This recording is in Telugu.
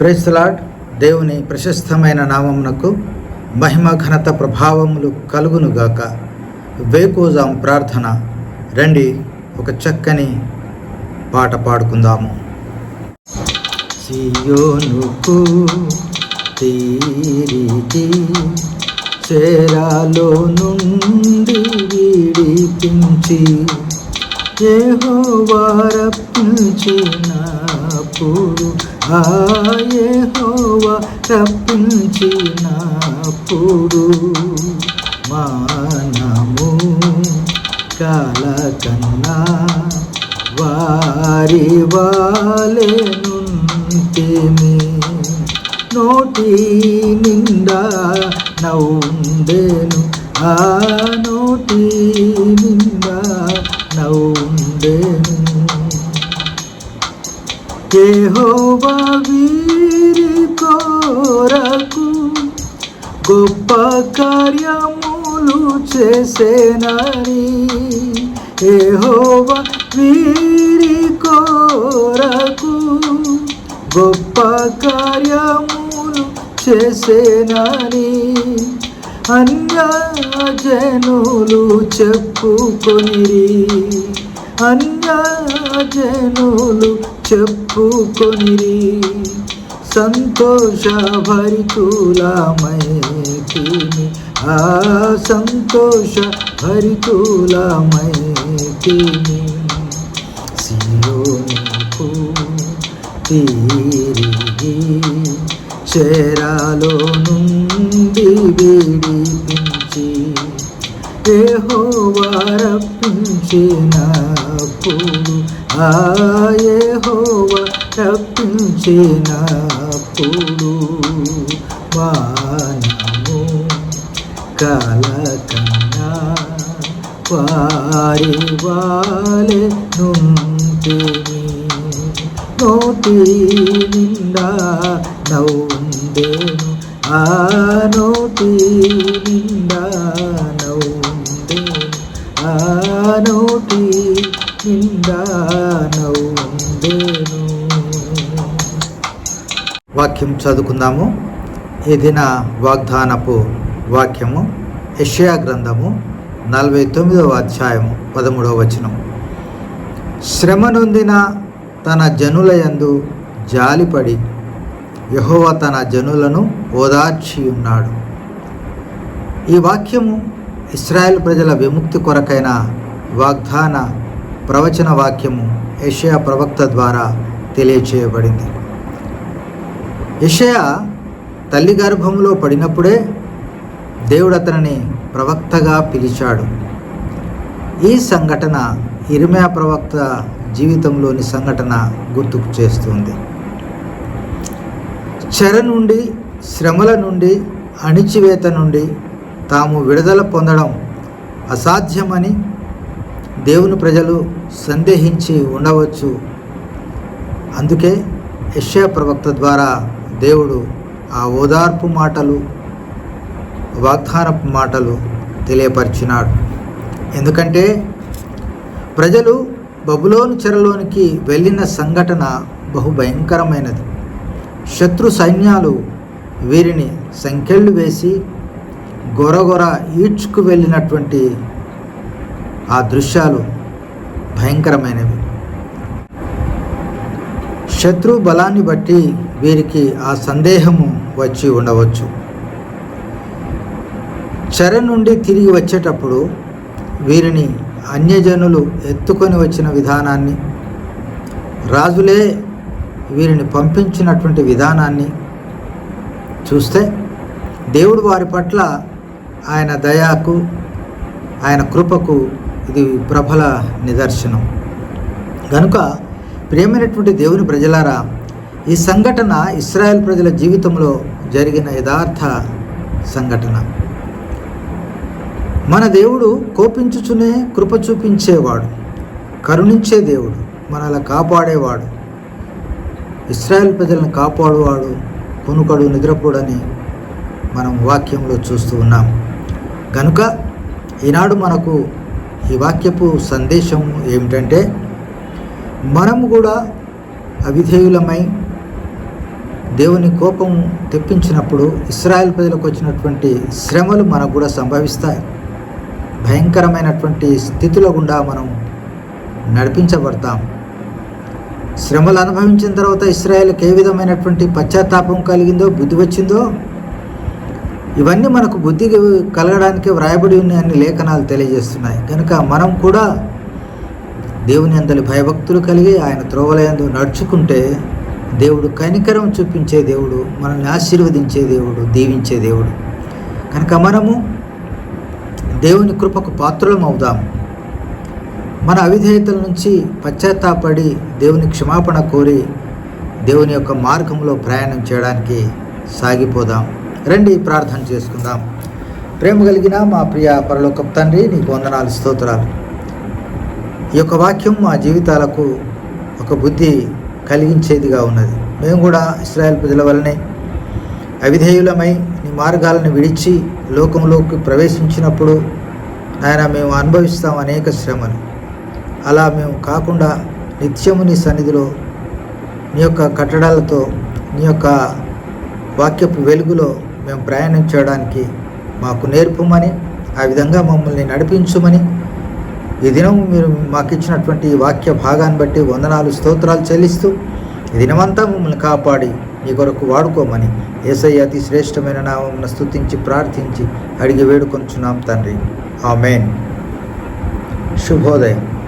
ప్రేస్తలాడ్ దేవుని ప్రశస్తమైన నామమునకు మహిమ ఘనత ప్రభావములు కలుగునుగాక వేకోజాం ప్రార్థన. రండి ఒక చక్కని పాట పాడుకుందాము. సియోనుకు తీరికి చేరాలో నుండి విడిపించి యెహోవారప్పించినప్పుడు ఆ యెహోవా రప్పించినప్పుడు మానము కాలకన్నా వారి వాలెనుంటిమి నోటి నిండా నవ్వుండేను. ఆ నోటి నిండా నవ్వుండేను యెహోవా వీరి కోరకు గొప్ప కార్యములు చేసేనని యెహోవా వీరి కోరకు గొప్ప కార్యములు చేసేనని అన్యజనులు చెప్పుకొనిరి. అన్యజనులు చెప్పుకొనిరి. సంతోష భరితులమైతిని. ఆ సంతోష భరితులమైతిని. సియోనుకు తీరిగి చేరాలో నుండి విడిపించి రప్పించినప్పుడు ఆ యెహోవా రప్పించినప్పుడు వానము కలకన్నా వారి వాలే నుంటిని. నోటి నిండా నవ్వుండేను ఆ నోటి నిండా నవ్వుండేను ఆ నోటి నిండా నవ్వుండేను వాక్యం చదువుకుందాము. ఈ దిన వాగ్దానపు వాక్యము యషయా గ్రంథము నలభై తొమ్మిదవ అధ్యాయము పదమూడవ వచనం. శ్రమ నొందిన తన జనుల యందు జాలిపడి యహోవ తన జనులను ఓదార్చి ఉన్నాడు ఈ వాక్యము ఇస్రాయెల్ ప్రజల విముక్తి కొరకైన వాగ్దాన ప్రవచన వాక్యము ఏషయా ప్రవక్త ద్వారా తెలియచేయబడింది. ఏషయా తల్లి గర్భంలో పడినప్పుడే దేవుడు అతనిని ప్రవక్తగా పిలిచాడు. ఈ సంఘటన ఇరిమయా ప్రవక్త జీవితంలోని సంఘటన గుర్తుకు చేస్తుంది. చెర నుండి శ్రమల నుండి అణిచివేత నుండి తాము విడుదల పొందడం అసాధ్యమని దేవుని ప్రజలు సందేహించి ఉండవచ్చు. అందుకే యశ్యా ప్రవక్త ద్వారా దేవుడు ఆ ఓదార్పు మాటలు వాగ్దానపు మాటలు తెలియపరిచినాడు. ఎందుకంటే ప్రజలు బబులోను చెరలోనికి వెళ్ళిన సంఘటన బహు భయంకరమైనది. శత్రు సైన్యాలు వీరిని సంఖ్యలు వేసి గొరగొర ఈడ్చుకు వెళ్ళినటువంటి ఆ దృశ్యాలు భయంకరమైనవి. శత్రు బలాన్ని బట్టి వీరికి ఆ సందేహము వచ్చి ఉండవచ్చు. చెర నుండి తిరిగి వచ్చేటప్పుడు వీరిని అన్యజనులు ఎత్తుకొని వచ్చిన విధానాన్ని రాజులే వీరిని పంపించినటువంటి విధానాన్ని చూస్తే దేవుడు వారి పట్ల ఆయన దయాకు ఆయన కృపకు ఇది ప్రబల నిదర్శనం. కనుక ప్రియమైనటువంటి దేవుని ప్రజలారా ఈ సంఘటన ఇస్రాయెల్ ప్రజల జీవితంలో జరిగిన యథార్థ సంఘటన. మన దేవుడు కోపించుచునే కృప చూపించేవాడు కరుణించే దేవుడు మనల్ని కాపాడేవాడు. ఇస్రాయల్ ప్రజలను కాపాడువాడు కొనుకడు నిద్రపోడని మనం వాక్యంలో చూస్తూ ఉన్నాం. కనుక ఈనాడు మనకు ఈ వాక్యపు సందేశం ఏమిటంటే మనము కూడా అవిధేయులమై దేవుని కోపం తెప్పించినప్పుడు ఇస్రాయల్ ప్రజలకు వచ్చినటువంటి శ్రమలు మనకు కూడా సంభవిస్తాయి. భయంకరమైనటువంటి స్థితిలో గుండా మనం నడిపించబడతాం. శ్రమలు అనుభవించిన తర్వాత ఇస్రాయల్కి ఏ విధమైనటువంటి పశ్చాత్తాపం కలిగిందో బుద్ధి వచ్చిందో ఇవన్నీ మనకు బుద్ధి కలగడానికి వ్రాయబడి ఉన్నాయని లేఖనాలు తెలియజేస్తున్నాయి. కనుక మనం కూడా దేవుని అందరి భయభక్తులు కలిగి ఆయన త్రోవలయందు నడుచుకుంటే దేవుడు కనికరం చూపించే దేవుడు మనల్ని ఆశీర్వదించే దేవుడు దీవించే దేవుడు. కనుక మనము దేవుని కృపకు పాత్రలం అవుదాం మన అవిధేయతల నుంచి పశ్చాత్తాపడి దేవుని క్షమాపణ కోరి దేవుని యొక్క మార్గంలో ప్రయాణం చేయడానికి సాగిపోదాం. రండి ప్రార్థన చేసుకుందాం. ప్రేమ కలిగిన మా ప్రియ పరలోక తండ్రి నీకు వందనాలు స్తోత్రాలు. ఈ యొక్క వాక్యం మా జీవితాలకు ఒక బుద్ధి కలిగించేదిగా ఉన్నది. మేము కూడా ఇస్రాయల్ ప్రజల వలనే అవిధేయులమై నీ మార్గాలను విడిచి లోకంలోకి ప్రవేశించినప్పుడు ఆయన మేము అనుభవిస్తాం అనేక శ్రమలు. అలా మేము కాకుండా నిత్యము నీ సన్నిధిలో నీ యొక్క కట్టడాలతో నీ యొక్క వాక్యపు వెలుగులో మేము ప్రయాణం చేయడానికి మాకు నేర్పమని ఆ విధంగా మమ్మల్ని నడిపించుమని ఈ దినం మీరు మాకు ఇచ్చినటువంటి వాక్య భాగాన్ని బట్టి వందనాలు స్తోత్రాలు చెల్లిస్తూ ఈ దినమంతా మమ్మల్ని కాపాడి నీ కొరకు వాడుకోమని ఏసయ్య అతి శ్రేష్టమైన నామం స్తుతించి ప్రార్థించి అడిగి వేడుకొంచున్నాం తండ్రి. ఆమెన్. శుభోదయం.